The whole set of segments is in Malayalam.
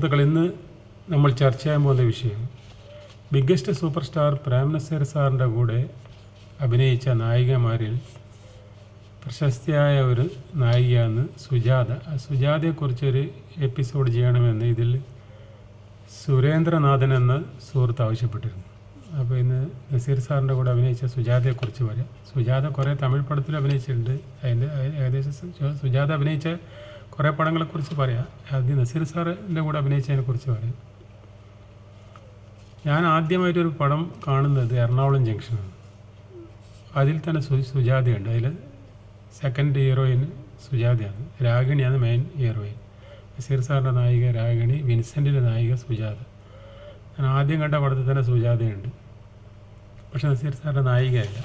സുഹൃത്തുക്കൾ ഇന്ന് നമ്മൾ ചർച്ച ചെയ്യാൻ പോകുന്ന വിഷയം biggest super star Prem Nazir സാറിന്റെ കൂടെ അഭിനയിച്ച നായികമാരിൽ പ്രശസ്തിയായ ഒരു നായികയാണ് സുജാത. സുജാതയെക്കുറിച്ചൊരു എപ്പിസോഡ് ചെയ്യണമെന്ന് ഇതിൽ സുരേന്ദ്രനാഥൻ എന്ന സുഹൃത്ത് ആവശ്യപ്പെട്ടിരുന്നു. അപ്പോൾ ഇന്ന് നസീർ സാറിന്റെ കൂടെ അഭിനയിച്ച സുജാതയെക്കുറിച്ച് പറയാം. സുജാത കുറേ തമിഴ് പടത്തിൽ അഭിനയിച്ചിട്ടുണ്ട്. അതിന്റെ ഏകദേശം സുജാത അഭിനയിച്ച കുറേ പടങ്ങളെക്കുറിച്ച് പറയാം. ആദ്യം നസീർ സാറിന്റെ കൂടെ അഭിനയിച്ചതിനെക്കുറിച്ച് പറയാം. ഞാൻ ആദ്യമായിട്ടൊരു പടം കാണുന്നത് എറണാകുളം ജംഗ്ഷനാണ്. അതിൽ തന്നെ സു സുജാതയുണ്ട്. അതിൽ സെക്കൻഡ് ഹീറോയിൻ സുജാതയാണ്. രാഗിണിയാണ് മെയിൻ ഹീറോയിൻ നസീർ സാറിന്റെ നായിക രാഗിണി വിൻസെന്റിന്റെ നായിക സുജാത. ഞാൻ ആദ്യം കണ്ട പടത്തിൽ തന്നെ സുജാതയുണ്ട്. പക്ഷെ നസീർ സാറിന്റെ നായികയല്ല.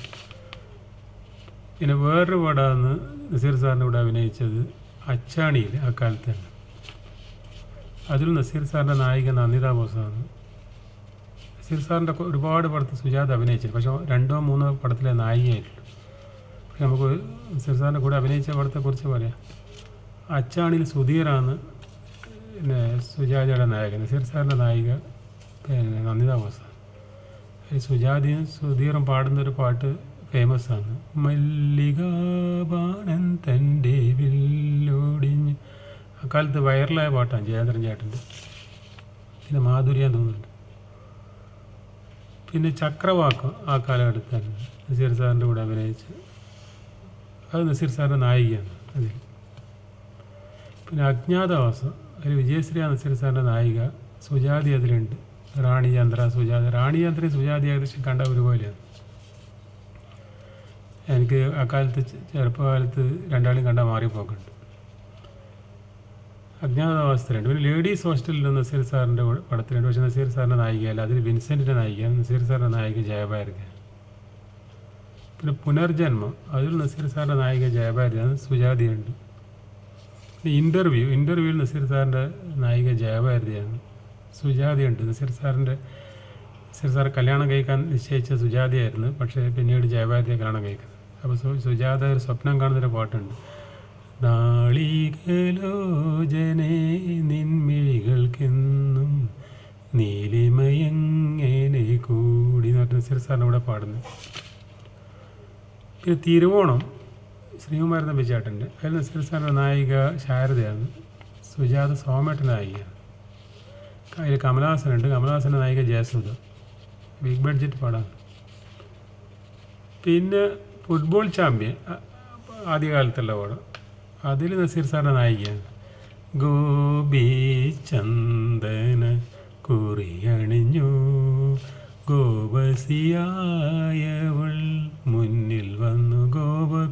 പിന്നെ വേറൊരു പടമാണ് നസീർ സാറിന്റെ കൂടെ അഭിനയിച്ചത് അച്ചാണിയിൽ ആ കാലത്ത് തന്നെ. അതിൽ നസീർ സാറിന്റെ നായിക നന്ദിത ബോസാണ് നസീർ സാറിന്റെ ഒരുപാട് പടത്തിൽ സുജാത അഭിനയിച്ചിട്ടുണ്ട്. പക്ഷേ രണ്ടോ മൂന്നോ പടത്തിലെ നായികയായിട്ടുള്ളൂ പക്ഷെ നമുക്ക് നസീർ സാറിന്റെ കൂടെ അഭിനയിച്ച പടത്തെക്കുറിച്ച് പറയാം. അച്ചാണിയിൽ സുധീറാണ് പിന്നെ സുജാതയുടെ നായകൻ. നസീർ സാറിന്റെ നായിക പിന്നെ നന്ദിത ബോസാണ് സുജാതയും സുധീറും പാടുന്നൊരു പാട്ട് ഫേമസ് ആണ്. മല്ലികാബാണൻ തന്റെ വില്ലോടിഞ്ഞ് അക്കാലത്ത് വൈറലായ പാട്ടാണ് ജയേന്ദ്രൻ ചേട്ടന്റെ. പിന്നെ മാധുര്യം തോന്നുന്നുണ്ട് പിന്നെ ചക്രവാക്കം ആ കാലഘട്ടത്തിൽ നസീർ സാറിന്റെ കൂടെ അഭിനയിച്ച്. അത് നസീർ സാറിന്റെ നായികയാണ് അതിൽ. പിന്നെ അജ്ഞാതവാസം. അതിൽ വിജയശ്രീ നസീർ സാറിന്റെ നായിക. സുജാതി അതിലുണ്ട്. റാണി ചന്ദ്ര സുജാത. റാണി ചന്ദ്രയും സുജാതി ഏകദേശം കണ്ട ഒരുപോലെയാണ്. എനിക്ക് അക്കാലത്ത് ചെറുപ്പകാലത്ത് രണ്ടാളും കണ്ടാൽ മാറിപ്പോക്കുണ്ട്. അജ്ഞാതവാസത്തിലുണ്ട് പിന്നെ ലേഡീസ് ഹോസ്റ്റലിൽ നസീർ സാറിന്റെ പടത്തിലുണ്ട്. പക്ഷേ നസീർ സാറിന്റെ നായികയല്ല. അതിൽ വിൻസെന്റിന്റെ നായിക നസീർ സാറിന്റെ നായിക ജയഭാരതി പിന്നെ പുനർജന്മം. അതിൽ നസീർ സാറിന്റെ നായിക ജയഭാരതിയാണ് സുജാതിയുണ്ട്. പിന്നെ ഇന്റർവ്യൂ. ഇന്റർവ്യൂവിൽ നസീർ സാറിന്റെ നായിക ജയഭാരതിയാണ് സുജാതയുണ്ട്. നസീർ സാറിന്റെ നസീർ സാർ കല്യാണം കഴിക്കാൻ നിശ്ചയിച്ച സുജാതയായിരുന്നു. പക്ഷേ പിന്നീട് ജയഭാരതിയെ കല്യാണം കഴിക്കുന്നത്. അപ്പോൾ സുജാത ഒരു സ്വപ്നം കാണുന്നൊരു പാട്ടുണ്ട്. നാളികലോചനെ നിൻമിഴികൾക്കെന്നും നീലിമയെങ്ങനെ കൂടി എന്ന് പറഞ്ഞ നസീർ സാറിന്റെ പാടുന്നു പാടുന്നത്. പിന്നെ തിരുവോണം ശ്രീകുമാരൻ തമ്പിച്ചാട്ടുണ്ട് അതിൽ നസീർ സാറിന്റെ നായിക ശാരദയാണ് സുജാത സോമേട്ടൻ നായികയാണ്. അതിൽ കമലഹാസനുണ്ട്. കമലഹാസന്റെ നായിക ജയസുധ ബിഗ് ബഡ്ജറ്റ് പാടാണ്. പിന്നെ ഫുട്ബോൾ ചാമ്പ്യൻ ആദ്യകാലത്തുള്ള പടം. അതിൽ നസീർ സാറിന്റെ നായികയാണ് ഗോപി ചന്ദന കുറിയണിഞ്ഞു ഗോപസിയായവൾ മുന്നിൽ വന്നു. ഗോപകുമാരന്റെ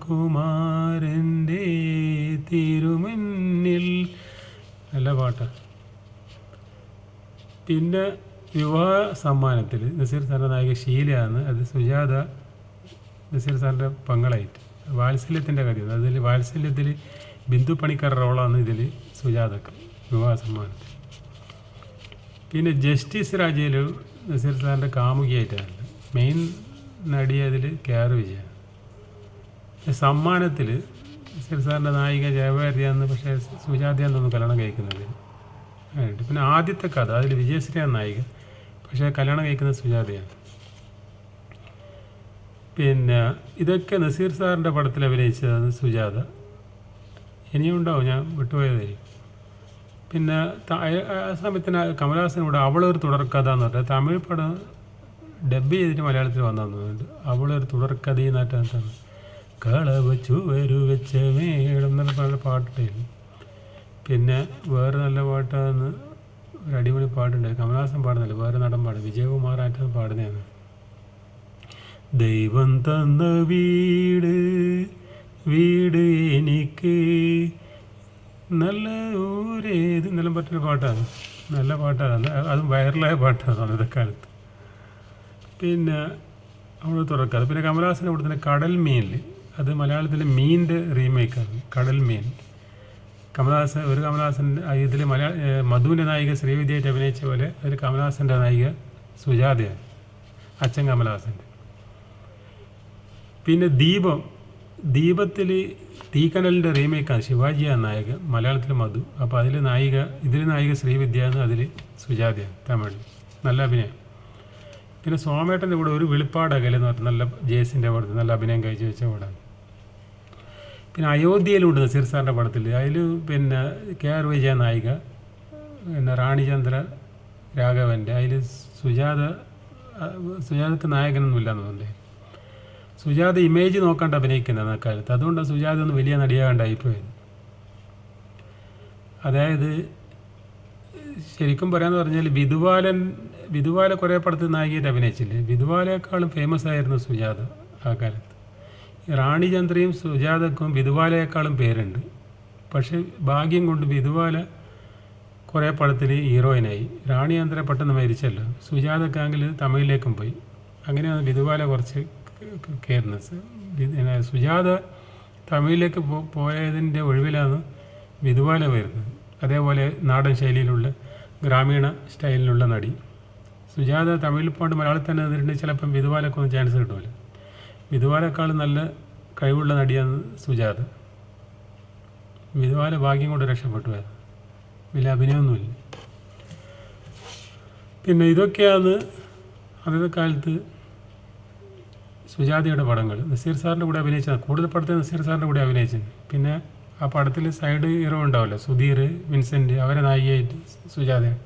തിരുമുന്നിൽ. നല്ല പാട്ട്. പിന്നെ വിവാഹ സമ്മാനത്തിൽ നസീർ സാറിന്റെ നായിക ഷീലയാണ്. അത് സുജാത നസീർ സാറിന്റെ പങ്കളായിട്ട് വാത്സല്യത്തിന്റെ കഥയാണ്. അതിൽ വാത്സല്യത്തിൽ ബിന്ദു പണിക്കർ റോളാണ് ഇതിൽ സുജാതക്ക് വിവാഹ സമ്മാനത്തിൽ. പിന്നെ ജസ്റ്റിസ് രാജയിൽ നസീർ സാറിന്റെ കാമുകിയായിട്ടാണ്. മെയിൻ നടി അതിൽ കെ വിജയാണ് വിജയ സമ്മാനത്തിൽ നസീർ സാറിന്റെ നായിക ജയഭാരതിയാന്ന് പക്ഷേ സുജാതയാന്ന് തോന്നുന്നു കല്യാണം കഴിക്കുന്നത് ആയിട്ട്. പിന്നെ ആദ്യത്തെ കഥ അതിൽ വിജയശ്രീയാണ് നായിക പക്ഷേ കല്യാണം കഴിക്കുന്നത് സുജാതയാണ്. പിന്നെ ഇതൊക്കെ നസീർ സാറിന്റെ പടത്തിൽ അഭിനയിച്ചതാണ് സുജാത. ഇനിയും ഉണ്ടാവും ഞാൻ വിട്ടുപോയതായിരിക്കും പിന്നെ ആ- സമയത്തിന് കമലഹാസൻ ഇവിടെ അവളൊരു തുടർക്കഥ എന്ന് പറഞ്ഞാൽ തമിഴ് പടം ഡബ് ചെയ്തിട്ട് മലയാളത്തിൽ വന്നു അവളൊരു തുടർക്കഥ എന്നായിട്ടാണ് കളവ് ചുവരു വെച്ച മേടം എന്നുള്ള നല്ല പാട്ടുണ്ടായിരുന്നു പിന്നെ വേറെ നല്ല പാട്ടാണ് ഒരു അടിപൊളി പാട്ടുണ്ടായിരുന്നു കമലഹാസൻ പാടുന്നില്ല വേറെ നടൻ പാടും. വിജയകുമാർ ആറ്റം പാടുന്നതാണ്. ദൈവം തന്ന വീട് വീട് എനിക്ക് നല്ല ഊരേത് നല്ല പറ്റുന്ന പാട്ടാണ്. നല്ല പാട്ടാണ്. അതും വൈറലായ പാട്ടാണ് അന്നത്തെ കാലത്ത്. പിന്നെ അവിടെ തുറക്കാതെ. പിന്നെ കമലഹാസൻ ഇവിടെ തന്നെ കടൽ മീനിൽ അത് മലയാളത്തിലെ മീനിന്റെ റീമേക്കാണ്. കടൽ മീൻ. കമലഹാസൻ ഒരു കമലഹാസൻ ഇതിൽ മലയാള മധുവിന്റെ നായിക ശ്രീവിദ്യയായിട്ട് അഭിനയിച്ച പോലെ ഒരു കമലഹാസന്റെ നായിക സുജാതയാണ്. അച്ഛൻ കമലഹാസന്റെ പിന്നെ ദീപം. ദീപത്തിൽ തീക്കനലിന്റെ റീമേക്കാണ് ശിവാജിയാണ് നായക മലയാളത്തിൽ മധു. അപ്പോൾ അതിൽ നായിക ഇതിൽ നായിക ശ്രീവിദ്യയാണ് അതിൽ സുജാതയാണ് തമിഴ്. നല്ല അഭിനയം. പിന്നെ സോമേട്ടന്റെ കൂടെ ഒരു വെളിപ്പാട് അകലെ എന്ന് പറഞ്ഞാൽ നല്ല ജേസിന്റെ പടത്തിൽ നല്ല അഭിനയം കഴിച്ചു വെച്ച പടമാണ്. പിന്നെ അയോധ്യയിലുണ്ട് നസീർ സാറിന്റെ പടത്തിൽ അതിൽ പിന്നെ കെ ആർ വിജയ നായിക പിന്നെ റാണിചന്ദ്ര രാഘവന്റെ അതിൽ സുജാത സുജാതക്ക് നായകനൊന്നുമില്ല എന്ന് തോന്നുന്നത് സുജാത ഇമേജ് നോക്കാണ്ട് അഭിനയിക്കുന്നത് അക്കാലത്ത് അതുകൊണ്ട് സുജാത ഒന്ന് വലിയ നടിയാകണ്ടായിപ്പോയത് അതായത് ശരിക്കും പറയാന്ന് പറഞ്ഞാൽ വിധുവാലൻ വിധുവാല കുറേ പടത്തിൽ നായികയായിട്ട് അഭിനയിച്ചില്ലേ? വിധുവാലയെക്കാളും ഫേമസ് ആയിരുന്നു സുജാത ആ കാലത്ത്. റാണി ചന്ദ്രയും സുജാതക്കും വിധുവാലയെക്കാളും പേരുണ്ട്. പക്ഷേ ഭാഗ്യം കൊണ്ട് വിധുവാല കുറേ പടത്തിൽ ഹീറോയിനായി. റാണി ചന്ദ്ര പെട്ടെന്ന് മരിച്ചല്ലോ. സുജാതക്കാങ്കിൽ തമിഴിലേക്കും പോയി. അങ്ങനെയാണ് വിധുവാല കുറച്ച് കയറുന്നത് സുജാത തമിഴിലേക്ക് പോയതിന്റെ ഒഴിവിലാണ് വിധുവാല വരുന്നത് അതേപോലെ നാടൻ ശൈലിയിലുള്ള ഗ്രാമീണ സ്റ്റൈലിലുള്ള നടി. സുജാത തമിഴിൽ പോയിട്ട് മലയാളത്തിൽ തന്നെ നിന്നിട്ടുണ്ടെങ്കിൽ ചിലപ്പം വിധുവാലക്കൊന്നും ചാൻസ് കിട്ടുമല്ലോ വിധുവാലക്കാളും നല്ല കഴിവുള്ള നടിയാണ് സുജാത. വിധുവാല ഭാഗ്യം കൊണ്ട് രക്ഷപ്പെട്ടു വലിയ അഭിനയമൊന്നുമില്ല. പിന്നെ ഇതൊക്കെയാണ് അന്നത്തെ കാലത്ത് സുജാതയുടെ പടങ്ങൾ. നസീർ സാറിന്റെ കൂടെ അഭിനയിച്ചത് കൂടുതൽ പടത്തിൽ നസീർ സാറിന്റെ കൂടെ അഭിനയിച്ചത് പിന്നെ ആ പടത്തിൽ സൈഡ് ഹീറോ ഉണ്ടാവില്ല? സുധീർ വിൻസെന്റ് അവരെ നായികയായിട്ട് സുജാതയാണ്